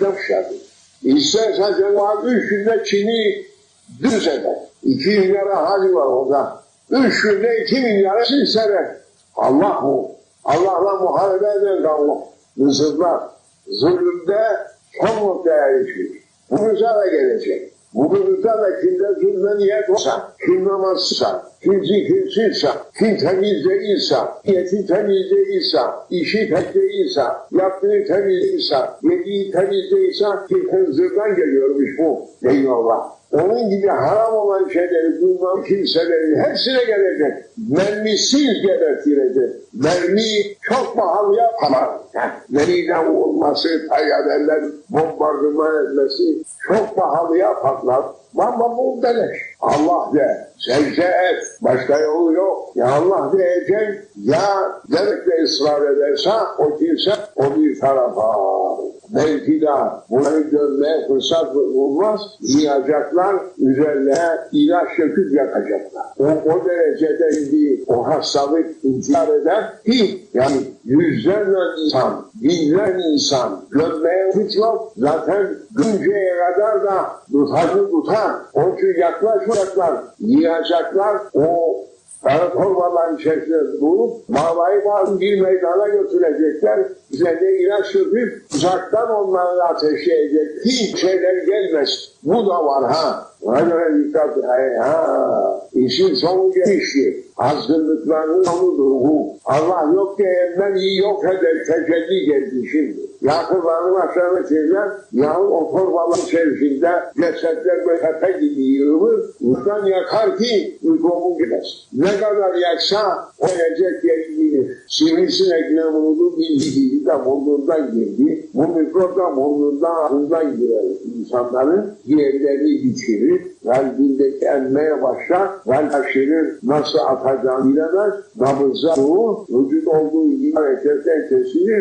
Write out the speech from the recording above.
başladı. İstersen Cenab-ı üç günde Çin'i düz eder. İki milyara hali var orada. Üç günde iki milyara silseler. Allah bu. Allah'la muharebe eden kavga. Mısırlar. Zulümde son noktaya. Bu da gelecek. Bugünümüzde de kimde zulme niyet olsa, kim namazsa, kim zikirsizse, kim temiz değilse, niyeti temiz değilse, işi pek değilse, yaptığı temiz değilse, yediği temiz değilse, kim hınzırdan geliyormuş bu. Eyvallah. Onun gibi haram olan şeyleri duyman kimselerin hepsine gelecek. Mermisiz gebertilecek. Mermi çok pahalıya pahalı. Mermiden vurulması, tayyaderler bombardıman etmesi çok pahalıya patlar. Ama bu beleş. Allah de, secde et, başka yolu yok. Ya Allah diyecek, ya gerekle ısrar ederse o kimse o bir tarafa. Belki de bunları görmeye fırsat bulmaz, yiyecekler, üzerine ilaç döküp yakacaklar. O, o derecede bir o hastalık intihar eder ki, yani yüzlerle insan, binler insan hiç yok. Zaten günceye kadar da tutarını tutar. Onun için yaklaşmayacaklar, yiyecekler, o torbaların içerisinde bulup bağlayıp alıp bir meydana götürecekler. Üzerine ilaç sürüp uzaktan onları ateşleyecek. Hiç şeyler gelmez. Bu da var ha. Ona göre dikkat ha. İşin sonu gelişti. Azgınlıklarının sonudur bu. Allah yok diyenler iyi yok eder. Tecelli geldi şimdi. Yakınlarını aşağı çevirler. Yahut o torbaların içerisinde cesetler böyle tepe gibi yığılır. Buradan yakar ki uykumu gider. Ne kadar yaksa o yiyecek yeri bilir. Sivrisinek ne vurdu bildiği de burnundan girdi. Bu mikrop da burnundan ağzından girer insanların ciğerlerini bitirir. Kalbindeki emmeye başlar. Kalp aşırır. Nasıl atacağını bilemez. Nabızda bu vücut olduğu gibi hareketten kesilir.